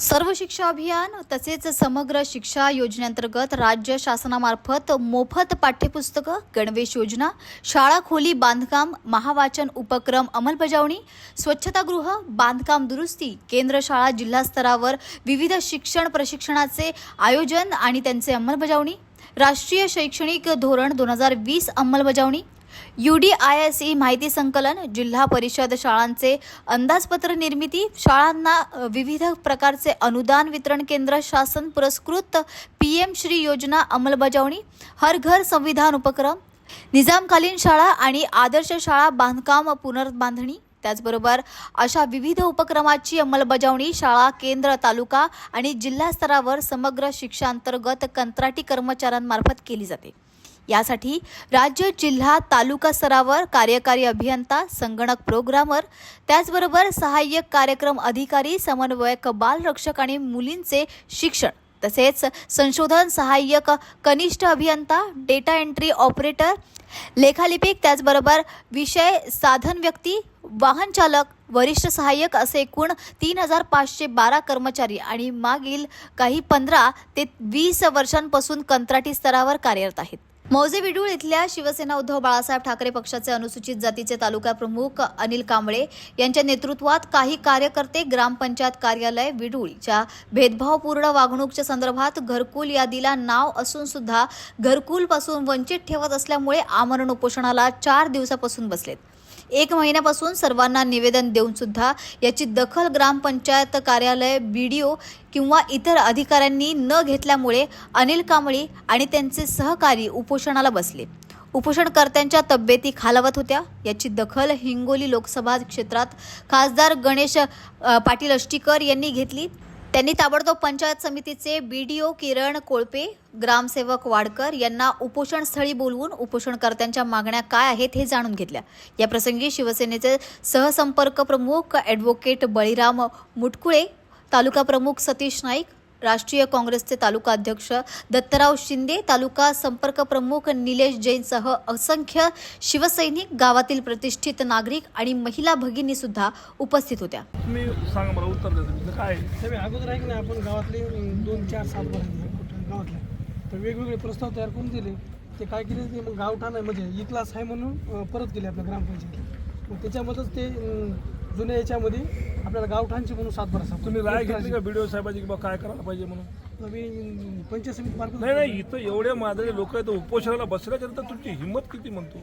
सर्व शिक्षा अभियान तसेच समग्र शिक्षा योजनेअंतर्गत राज्य शासनामार्फत मोफत पाठ्यपुस्तकं गणवेश योजना शाळा खोली बांधकाम महावाचन उपक्रम अंमलबजावणी स्वच्छतागृह बांधकाम दुरुस्ती केंद्र शाळा जिल्हा स्तरावर विविध शिक्षण प्रशिक्षणाचे आयोजन आणि त्यांचे अंमलबजावणी राष्ट्रीय शैक्षणिक धोरण दोन हजार वीस अंमलबजावणी U D I S E माहिती संकलन जिल्हा परिषद शाळांचे अंदाजपत्र निर्मिती शाळांना विविध प्रकारचे अनुदान वितरण केंद्र शासन पुरस्कृत पी एम श्री योजना अंमलबजावणी हर घर संविधान उपक्रम निजामकालीन शाळा आणि आदर्श शाळा बांधकाम पुनर्बांधणी. त्याचबरोबर अशा विविध उपक्रमाची अंमलबजावणी शाळा केंद्र तालुका आणि जिल्हा स्तरावर समग्र शिक्षांतर्गत कंत्राटी कर्मचाऱ्यांमार्फत केली जाते. यासाठी राज्य जिल्हा तालुका स्तरावर कार्यकारी अभियंता संगणक प्रोग्रामर त्याचबरोबर सहाय्यक कार्यक्रम अधिकारी समन्वयक बालरक्षक आणि मुलींचे शिक्षण तसेच संशोधन सहाय्यक कनिष्ठ अभियंता डेटा एंट्री ऑपरेटर लेखालिपिक त्याचबरोबर विषय साधन व्यक्ती वाहन चालक वरिष्ठ सहाय्यक असे एकूण तीन हजार पाचशे बारा कर्मचारी आणि मागील काही पंधरा ते वीस वर्षांपासून कंत्राटी स्तरावर कार्यरत आहेत. मौजे विडूळ इथल्या शिवसेना उद्धव बाळासाहेब ठाकरे पक्षाचे अनुसूचित जातीचे तालुका प्रमुख अनिल कांबळे यांच्या नेतृत्वात काही कार्यकर्ते ग्रामपंचायत कार्यालय विडूळच्या भेदभावपूर्ण वागणूकच्या संदर्भात घरकुल यादीला नाव असून सुद्धा घरकुलपासून वंचित ठेवत असल्यामुळे आमरण उपोषणाला चार दिवसापासून बसलेत. एक महिन्यापासून सर्वांना निवेदन देऊन सुद्धा याची दखल ग्रामपंचायत कार्यालय बी डी ओ किंवा इतर अधिकाऱ्यांनी न घेतल्यामुळे अनिल कांबळी आणि त्यांचे सहकारी उपोषणाला बसले. उपोषणकर्त्यांच्या तब्येती खालावत होत्या. याची दखल हिंगोली लोकसभा क्षेत्रात खासदार गणेश पाटील अष्टीकर यांनी घेतली. त्यांनी ताबडतोब पंचायत समितीचे बी डी ओ किरण कोळपे ग्रामसेवक वाडकर यांना उपोषणस्थळी बोलवून उपोषणकर्त्यांच्या मागण्या काय आहेत हे जाणून घेतल्या. या प्रसंगी शिवसेनेचे सहसंपर्क प्रमुख ॲडव्होकेट बळीराम मुटकुळे तालुका प्रमुख सतीश नाईक राष्ट्रीय काँग्रेसचे तालुका अध्यक्ष दत्तराव शिंदे तालुका संपर्क प्रमुख निलेश जैनसह असंख्य शिवसैनिक गावातील प्रतिष्ठित नागरिक आणि महिला भगिनी सुद्धा उपस्थित होत्या. तुम्ही सांगा मला उत्तर द्या तुम्ही. काय साहेब अगोदर आहे की नाही आपण गावातले दोन चार सात भरायचे गावातले. तर वेगवेगळे प्रस्ताव तयार करून दिले. ते काय केले ते मग गावठाण आहे म्हणजे ई क्लास आहे म्हणून परत केले आपल्या ग्रामपंचायत मग त्याच्यामध्येच ते जुन्या याच्यामध्ये आपल्याला गावठाणचे म्हणून सात भरा तुम्ही राय घेतली का व्हिडिओ साहेबाची किंवा काय करायला पाहिजे म्हणून? आम्ही पंचायत समिती मार्फत नाही नाही इथं एवढे मादळे लोक आहेत उपोषणाला बसल्याच्यानंतर तुमची हिंमत किती म्हणतो?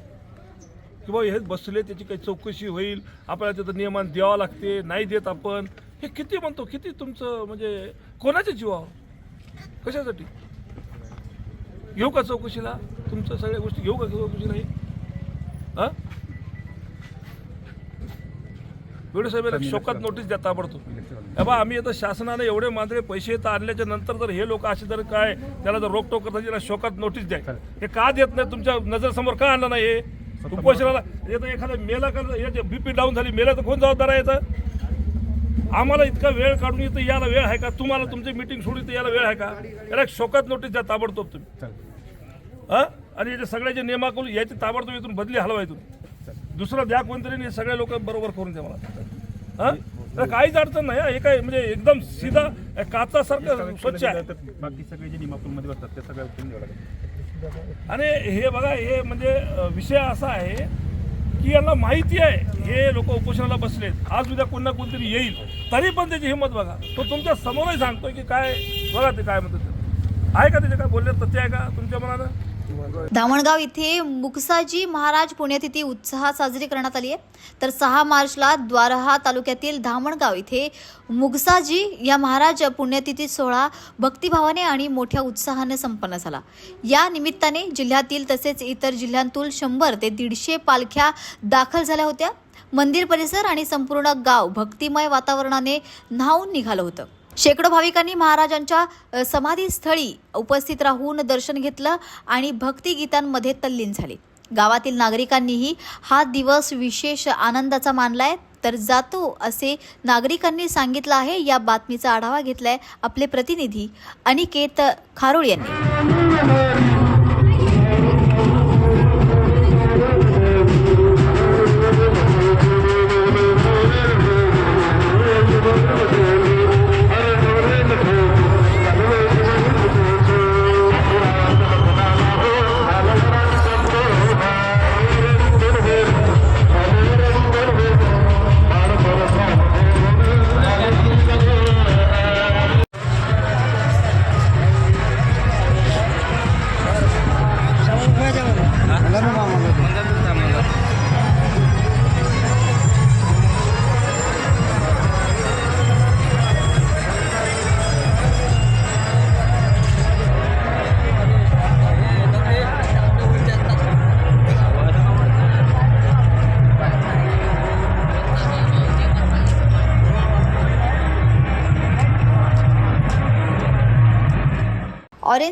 की बाबा हे बसले त्याची काही चौकशी होईल आपल्याला तिथं नियमान द्यावं लागते नाही देत आपण. हे किती म्हणतो? किती तुमचं म्हणजे कोणाच्या जीवावर? कशासाठी? घेऊ का चौकशीला? तुमचं सगळ्या गोष्टी घेऊ का चौकशी नाही हां? साहेब शोकात नोटीस द्या ताबडतोब बा आम्ही आता शासनाने एवढे मांजरे पैसे येतं आणल्याच्या नंतर जर हे लोक असे जर काय त्याला जर रोकटोक करतात त्याला शोकात नोटीस द्या. हे का देत नाही तुमच्या नजरसमोर? का आणलं नाही हे? उपोषणाला एखादा मेला कर बीपी डाऊन झाली मेला तर कोण जबाबदार आहे याचा? आम्हाला इतका वेळ काढून इथं यायला वेळ आहे का? तुम्हाला तुमची मिटिंग सोडून इथं यायला वेळ आहे का? याला एक शोकात नोटीस द्या ताबडतोब तुम्ही. हा? आणि याचे सगळ्याचे नियमाकुल याची ताबडतोब इथून बदली हलवा इथून दुसरं द्या कोणतरी सगळे लोक बरोबर करून द्या मला. हा? तर काहीच अडचण नाही हा. काय म्हणजे एकदम सीधा काचासारखं स्वच्छ आहे. बाकी सगळे जे निमापूरमध्ये बसतात ते सगळ्या उठून द्यावं लागेल. आणि हे बघा हे म्हणजे विषय असा आहे की यांना माहिती आहे हे लोक उपोषणाला बसलेत. आज उद्या कोण ना कोणतरी येईल तरी पण त्याची हिंमत बघा. तो तुमच्या समोरही सांगतोय की काय बघा ते काय म्हणतात ते. आहे का त्याचे काय बोलले तथ्य आहे का तुमच्या मनानं? धामणगाव इथे मुकसाजी महाराज पुण्यतिथी उत्साहात साजरी करण्यात आली आहे. तर सहा मार्चला द्वारहा तालुक्यातील धामणगाव इथे मुगसाजी या महाराज पुण्यतिथी सोहळा भक्तिभावाने आणि मोठ्या उत्साहाने संपन्न झाला. या निमित्ताने जिल्ह्यातील तसेच इतर जिल्ह्यांतून शंभर ते दीडशे पालख्या दाखल झाल्या होत्या. मंदिर परिसर आणि संपूर्ण गाव भक्तिमय वातावरणाने न्हावून निघालं होतं. शेकडो भाविकांनी महाराजांच्या समाधीस्थळी उपस्थित राहून दर्शन घेतलं आणि भक्तिगीतांमध्ये तल्लीन झाले. गावातील नागरिकांनीही हा दिवस विशेष आनंदाचा मानलाय. तर जातो असे नागरिकांनी सांगितलं आहे या बातमीचा आढावा घेतलाय आपले प्रतिनिधी अनिकेत खारोळ यांनी.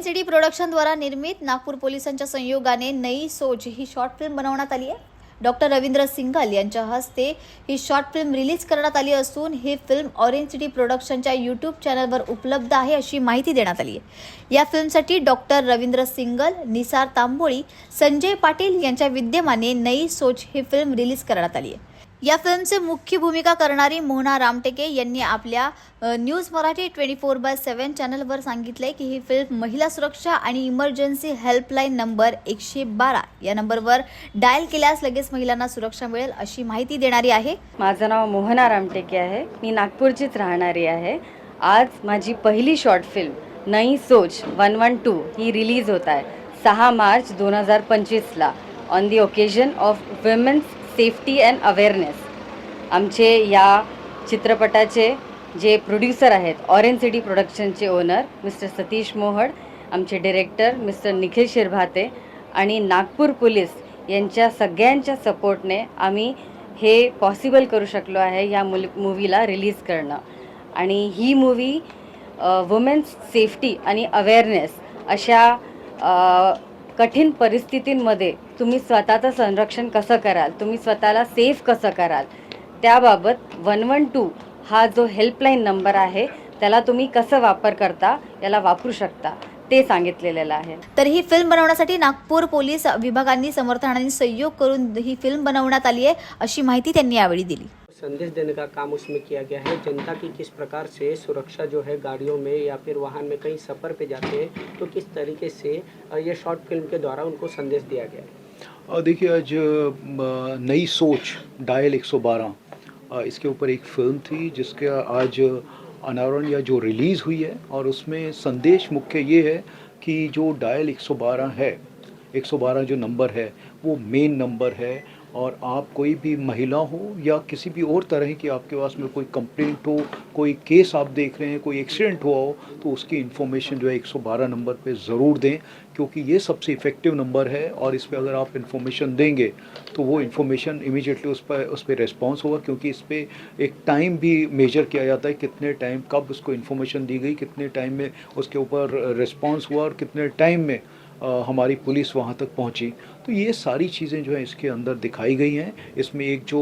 सिटी प्रोडक्शन द्वारा निर्मित नागपूर पोलिसांच्या संयोगाने नई सोच ही शॉर्ट फिल्म बनवण्यात आली आहे. डॉक्टर रवींद्र सिंघल यांच्या हस्ते ही शॉर्ट फिल्म रिलीज करण्यात आली असून ही फिल्म ऑरेंज सिटी प्रोडक्शनच्या यूट्यूब चॅनलवर उपलब्ध आहे अशी माहिती देण्यात आली आहे. या फिल्मसाठी डॉक्टर रवींद्र सिंगल निसार तांबोळी संजय पाटील यांच्या विद्यमाने नई सोच ही फिल्म रिलीज करण्यात आली आहे. या फिल्मचे मुख्य भूमिका करणारी मोहना रामटेके यांनी आपल्या news Marathi twenty four by seven चॅनलवर सांगितले की ही फिल्म महिला सुरक्षा आणि इमर्जन्सी हेल्पलाईन नंबर एकशे बारा या नंबरवर डायल केल्यास लगेच महिलांना सुरक्षा मिळेल अशी माहिती देणारी आहे. माझं नाव मोहना रामटेके आहे. मी नागपूरचीच राहणारी आहे. आज माझी पहिली short film Nai Soch one one two ही रिलीज होत आहे. सहा मार्च दोन हजार पंचवीसला on the occasion of women's safety and awareness आमचे या चित्रपटाचे जे प्रोड्युसर आहेत ऑरेंज सिटी प्रोडक्शनचे ओनर मिस्टर सतीश मोहड आमचे डिरेक्टर मिस्टर निखिल शिरभाते आणि नागपूर पोलीस यांच्या सगळ्यांच्या सपोर्टने आम्ही हे पॉसिबल करू शकलो आहे या मुल मूवीला रिलीज करणं. आणि ही मूवी वुमेन्स सेफ्टी आणि अवेअरनेस अशा कठीण परिस्थितींमध्ये तुम्ही स्वतःचं संरक्षण कसं कराल? तुम्ही स्वतःला सेफ कसं कराल? त्याबाबत वन वन टू हा जो हेल्पलाईन नंबर आहे त्याला तुम्ही कसं वापर करता? याला वापरू शकता. ते सांगितलेलं आहे. तर ही फिल्म बनवण्यासाठी नागपूर पोलीस विभागांनी समर्थनाने सहयोग करून ही फिल्म बनवण्यात आली आहे अशी माहिती त्यांनी यावेळी दिली. संदेश देने का काम उसमें किया गया है। जनता की किस प्रकार से सुरक्षा जो है गाड़ियों में या फिर वाहन में कहीं सफ़र पे जाते हैं तो किस तरीके से ये शॉर्ट फ़िल्म के द्वारा उनको संदेश दिया गया है? देखिए आज नई सोच डायल 112 अ, इसके ऊपर एक फ़िल्म थी जिसका आज अनावरण या जो रिलीज़ हुई है और उसमें संदेश मुख्य ये है कि जो डायल 112 है 112 जो नंबर है वो मेन नंबर है और आप कोई भी महिला हो या किसी भी और तरह की आपके पास में कोई कंप्लेंट हो, कोई केस आप देख रहे हैं, कोई एक्सीडेंट हुआ हो तो उसकी इन्फॉर्मेशन जो है 112 नंबर पे ज़रूर दें, क्योंकि ये सबसे इफ़ेक्टिव नंबर है और इस पर अगर आप इन्फॉर्मेशन देंगे तो वो इन्फॉर्मेशन इमीडिएटली उस पर उस पर रिस्पॉन्स होगा, क्योंकि इस पर एक टाइम भी मेजर किया जाता है कितने टाइम कब उसको इन्फॉर्मेशन दी गई, कितने टाइम में उसके ऊपर रिस्पॉन्स हुआ और कितने टाइम में। हमारी पुलिस वहाँ तक पहुँची। तो ये सारी चीज़ें जो है इसके अंदर दिखाई गई हैं। इसमें एक जो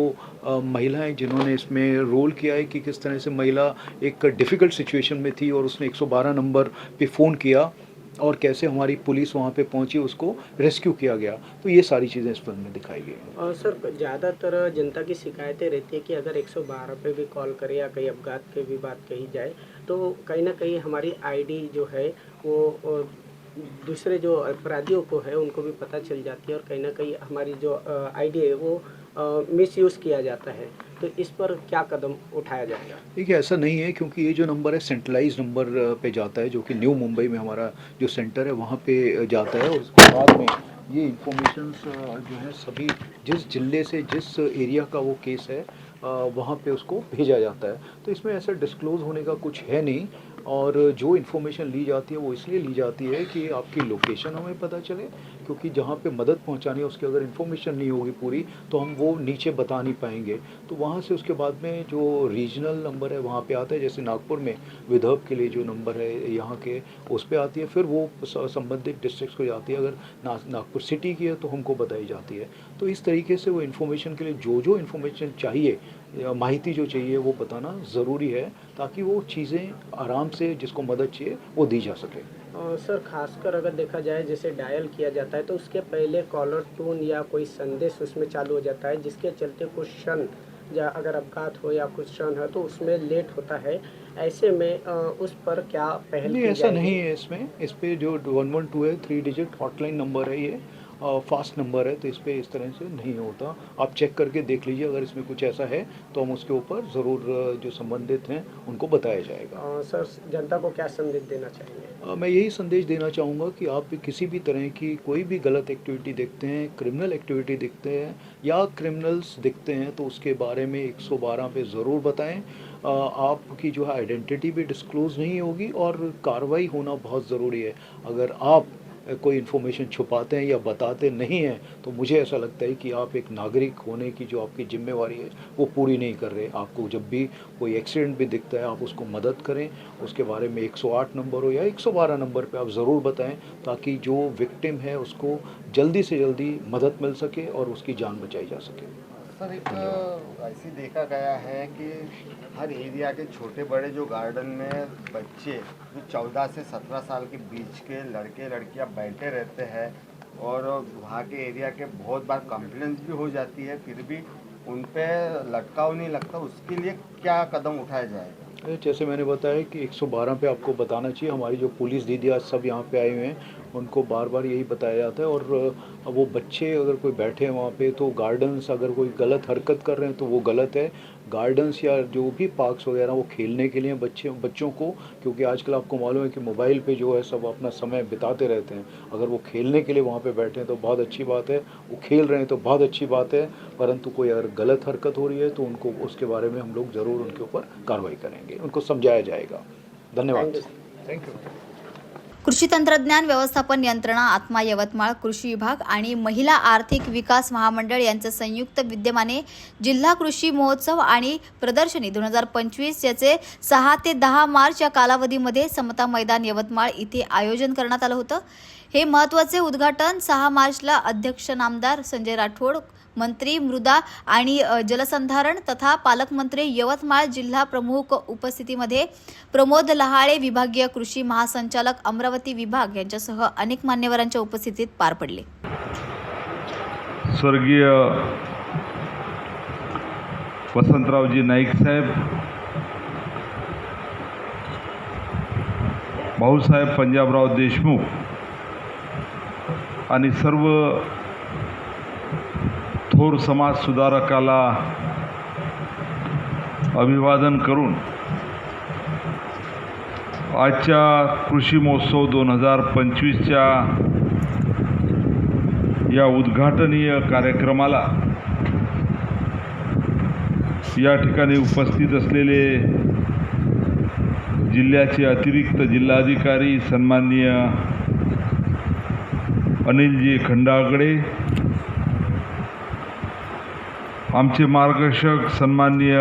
महिलाएँ जिन्होंने इसमें रोल किया है कि किस तरह से महिला एक डिफ़िकल्ट सिचुएशन में थी और उसने 112 नंबर पे फ़ोन किया और कैसे हमारी पुलिस वहाँ पे पहुँची उसको रेस्क्यू किया गया। तो ये सारी चीज़ें इस फ़िल्म में दिखाई गई और सर, ज़्यादातर जनता की शिकायतें रहती है कि अगर 112 पे भी कॉल करें या कहीं अपघात की भी बात कही जाए तो कहीं ना कहीं हमारी आईडी जो है वो दूसरे जो अपराधियों को है, उनको भी पता चल जाती है और कहीं ना कहीं हमारी जो आईडी है वो मिस यूज़ किया जाता है। तो इस पर क्या कदम उठाया जाएगा? देखिए, ऐसा नहीं है क्योंकि ये जो नंबर है सेंट्रलाइज नंबर पे जाता है, जो कि न्यू मुंबई में हमारा जो सेंटर है, वहाँ पे जाता है। और उसके बाद में ये इंफॉर्मेशन जो है सभी, जिस ज़िले से जिस एरिया का वो केस है वहाँ पे उसको भेजा जाता है। तो इसमें ऐसा डिस्क्लोज होने का कुछ है नहीं। और जो इन्फॉर्मेशन ली जाती है वो इसलिए ली जाती है कि आपकी लोकेशन हमें पता चले क्योंकि जहाँ पे मदद पहुँचानी है उसकी अगर इन्फॉर्मेशन नहीं होगी पूरी तो हम वो नीचे बता नहीं पाएँगे। तो वहाँ से उसके बाद में जो रीजनल नंबर है वहाँ पे आता है जैसे नागपुर में विदर्भ के लिए जो नंबर है यहाँ के उस पर आती है। फिर वो संबंधित डिस्ट्रिक्ट को जाती है। अगर ना, नागपुर सिटी की है तो हमको बताई जाती है। तो इस तरीके से वो इन्फॉर्मेशन के लिए जो जो इन्फॉर्मेशन चाहिए माहिती जो चाहिए वो बताना ज़रूरी है ताकि वो चीज़ें आराम से जिसको मदद चाहिए वो दी जा सके। और सर खासकर अगर देखा जाए जैसे डायल किया जाता है तो उसके पहले कॉलर टून या कोई संदेश उसमें चालू हो जाता है जिसके चलते कुछ क्षण या अगर अपघात हो या कुछ क्षण हो तो उसमें लेट होता है। ऐसे में उस पर क्या पहले ऐसा नहीं है इसमें। इस पर जो वन वन टू है थ्री डिजिट हॉटलाइन नंबर है ये। फास्ट नंबर है तो इस पर इस तरह से नहीं होता। आप चेक करके देख लीजिए अगर इसमें कुछ ऐसा है तो हम उसके ऊपर ज़रूर जो संबंधित हैं उनको बताया जाएगा। सर जनता को क्या संदेश देना चाहिए अ, मैं यही संदेश देना चाहूँगा कि आप किसी भी तरह की कोई भी गलत एक्टिविटी देखते हैं क्रिमिनल एक्टिविटी देखते हैं या क्रिमिनल्स दिखते हैं तो उसके बारे में 112 पे ज़रूर बताएँ। आपकी जो है आइडेंटिटी भी डिस्क्लोज़ नहीं होगी और कार्रवाई होना बहुत ज़रूरी है। अगर आप कोई इन्फॉर्मेशन छुपाते हैं या बताते नहीं हैं तो मुझे ऐसा लगता है कि आप एक नागरिक होने की जो आपकी जिम्मेवारी है, वो पूरी नहीं कर रहे। आपको जब भी कोई एक्सीडेंट भी दिखता है, आप उसको मदद करें। उसके बारे में 108 नंबर हो या 112 नंबर पे आप ज़रूर बताएँ, ताकि जो विक्टिम है, उसको जल्दी से जल्दी मदद मिल सके और उसकी जान बचाई जा सके। सर एक ऐसी देखा गया है कि हर एरिया के छोटे बड़े जो गार्डन में बच्चे जो चौदह से सत्रह साल के बीच के लड़के लड़कियाँ बैठे रहते हैं और वहाँ के एरिया के बहुत बार कंप्लेंट्स भी हो जाती है फिर भी उन पे लटकाव नहीं लगता उसके लिए क्या कदम उठाया जाएगा? जैसे मैंने बताया कि 112 पे आपको बताना चाहिए हमारी जो पुलिस दीदी आज सब यहाँ पे आए हुए हैं उनको बार बार यही बताया जाता है और वो बच्चे अगर कोई बैठे हैं वहाँ पे तो गार्डन्स अगर कोई गलत हरकत कर रहे हैं तो वो गलत है। गार्डन्स या जो भी पार्क्स वगैरह वो खेलने के लिए बच्चे, बच्चों को, क्योंकि आजकल आपको मालूम है कि मोबाइल पे जो है सब अपना समय बिताते रहते हैं। अगर वो खेलने के लिए वहाँ पे बैठे हैं तो बहुत अच्छी बात है। वो खेल रहे हैं तो बहुत अच्छी बात है, परंतु कोई अगर गलत हरकत हो रही है तो उनको उसके बारे में हम लोग ज़रूर उनके ऊपर कार्रवाई करेंगे। उनको समझाया जाएगा। धन्यवाद। थैंक यू कृषी तंत्रज्ञान व्यवस्थापन यंत्रणा आत्मा यवतमाळ कृषी विभाग आणि महिला आर्थिक विकास महामंडळ यांचं संयुक्त विद्यमाने जिल्हा कृषी महोत्सव आणि प्रदर्शनी दोन हजार पंचवीस याचे सहा ते दहा मार्च या कालावधीमध्ये समता मैदान यवतमाळ इथे आयोजन करण्यात आलं होतं. हे महत्त्वाचे उद्घाटन सहा मार्चला अध्यक्ष नामदार संजय राठोड मंत्री मृदा आणि जलसंधारण तथा पालकमंत्री यवतमाळ जिल्हा प्रमुख उपस्थितीमध्ये प्रमोद लहाळे विभागीय कृषी महासंचालक अमरावती विभाग यांच्यासह अनेक मान्यवरांच्या उपस्थितीत पार पडले. स्वर्गीय वसंतरावजी नाईक साहेब भाऊसाहेब पंजाबराव देशमुख आणि सर्व थोर समाज सुधारकाला अभिवादन करून आजच्या कृषी महोत्सव दोन हजार पंचवीसच्या या उद्घाटनीय कार्यक्रमाला या ठिकाणी उपस्थित असलेले जिल्ह्याचे अतिरिक्त जिल्हाधिकारी सन्माननीय अनिलजी खंडागडे आमचे मार्गदर्शक सन्माननीय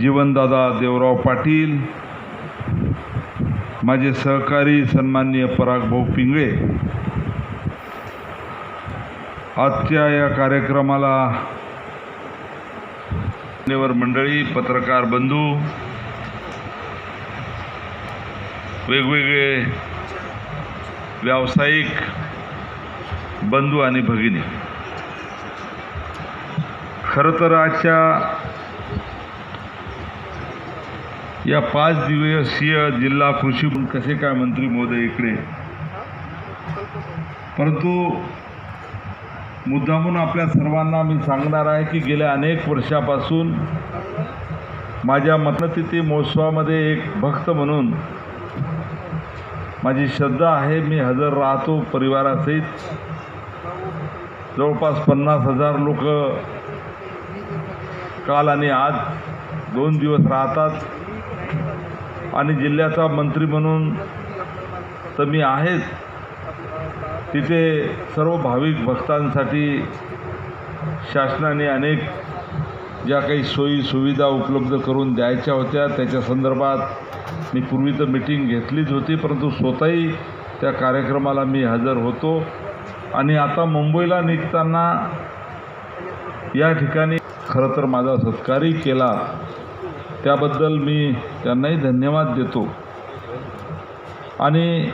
जीवनदादा देवराव पाटील माझे सहकारी सन्माननीय परागभाऊ पिंगळे आजच्या या कार्यक्रमाला मान्यवर मंडळी पत्रकार बंधू वेगवेगळे व्यावसायिक बंधू आणि भगिनी. खरं तर आजच्या या पाच दिवसीय जिल्हा कृषी कसे काय मंत्री महोदय इकडे? परंतु मुद्दामून आपल्या सर्वांना मी सांगणार आहे की गेल्या अनेक वर्षापासून माझ्या मतनतिथी महोत्सवामध्ये एक भक्त म्हणून माझी श्रद्धा आहे. मी हजर राहतो परिवारासहित. जवळपास पन्नास हजार लोक काल आणि आज दोन दिवस राहतात. आणि जिल्ह्याचा मंत्री म्हणून तर मी आहेच. तिथे सर्व भाविक भक्तांसाठी शासनाने अनेक ज्या काही सोयी सुविधा उपलब्ध करून द्यायच्या होत्या त्याच्या संदर्भात मी पूर्वी तर मिटिंग घेतलीच होती परंतु स्वतःही त्या कार्यक्रमाला मी हजर होतो. आणि आता मुंबईला निघताना या ठिकाणी खरं तर माझा सत्कारही केला त्याबद्दल मी त्यांनाही धन्यवाद देतो. आणि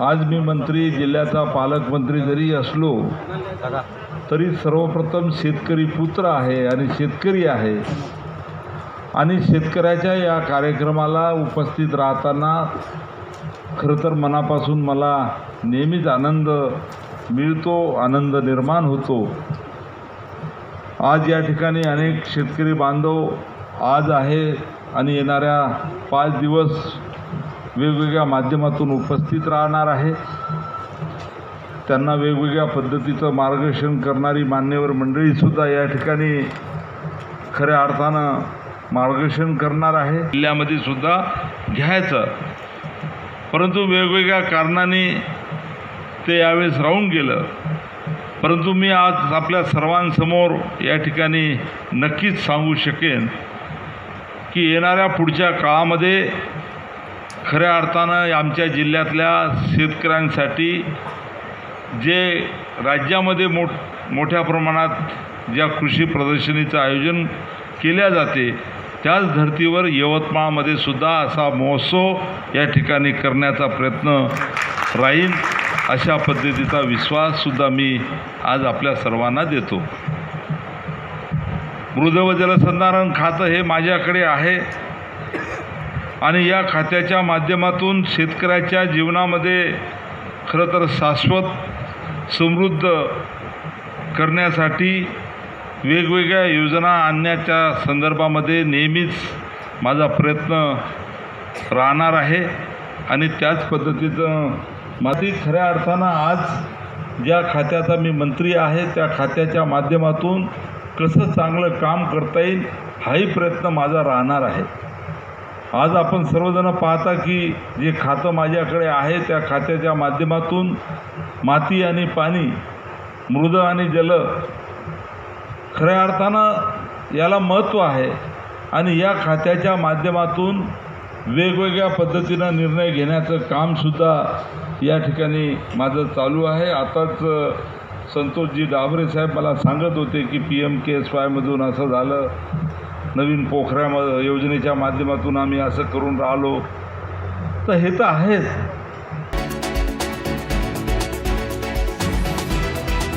आज मी मंत्री जिल्ह्याचा पालकमंत्री जरी असलो तरी सर्वप्रथम शेतकरी पुत्र आहे आणि शेतकरी आहे. आणि शेतकऱ्याच्या या कार्यक्रमाला उपस्थित राहताना खरं तर मनापासून मला नेहमीच आनंद मिळतो आनंद निर्माण होतो. आज या ठिकाणी अनेक शेतकरी बांधव आज आहे आणि येणाऱ्या पाच दिवस वेगवेगळ्या माध्यमातून उपस्थित राहणार आहे. त्यांना वेगवेगळ्या पद्धतीचं मार्गदर्शन करणारी मान्यवर मंडळीसुद्धा या ठिकाणी खऱ्या अर्थानं मार्गदर्शन करणार आहे. जिल्ह्यामध्ये सुद्धा घ्यायचं. परंतु वेगवेगळ्या कारणाने ते यावेळेस राहून गेलं. परंतु मी आज आपल्या सर्वांसमोर या ठिकाणी नक्कीच सांगू शकेन की येणाऱ्या पुढच्या काळामध्ये खऱ्या अर्थानं आमच्या जिल्ह्यातल्या शेतकऱ्यांसाठी जे राज्यामध्ये मोठ मोठ्या प्रमाणात ज्या कृषी प्रदर्शनीचं आयोजन केल्या जाते त्याच धर्तीवर यवतमाळमध्ये सुद्धा असा महोत्सव या ठिकाणी करण्याचा प्रयत्न राहील. अशा पद्धतीचा विश्वाससुद्धा मी आज आपल्या सर्वांना देतो. मृद व जलसंधारण खातं हे माझ्याकडे आहे. आणि या खात्याच्या माध्यमातून शेतकऱ्याच्या जीवनामध्ये खरं तर शाश्वत समृद्ध करण्यासाठी वेगवेगळ्या योजना आणण्याच्या संदर्भामध्ये नेहमीच माझा प्रयत्न राहणार आहे. आणि त्याच पद्धतीचं माती खऱ्या अर्थानं आज ज्या खात्याचा मी मंत्री आहे त्या खात्याच्या माध्यमातून कसं चांगलं काम करता येईल हाही प्रयत्न माझा राहणार आहे. आज आपण सर्वजण पाहता की जे खातं माझ्याकडे आहे त्या खात्याच्या माध्यमातून माती आणि पाणी मृद आणि जल खऱ्या अर्थानं याला महत्त्व आहे आणि या खात्याच्या माध्यमातून वेगवेगळ्या पद्धतीनं निर्णय घेण्याचं कामसुद्धा या ठिकाणी माझं चालू आहे. आताच संतोषजी डाबरे साहेब मला सांगत होते की पी एम के एस वायमधून असं झालं नवीन पोखऱ्या योजनेच्या माध्यमातून आम्ही असं करून राहिलो. तर हे तर आहेच.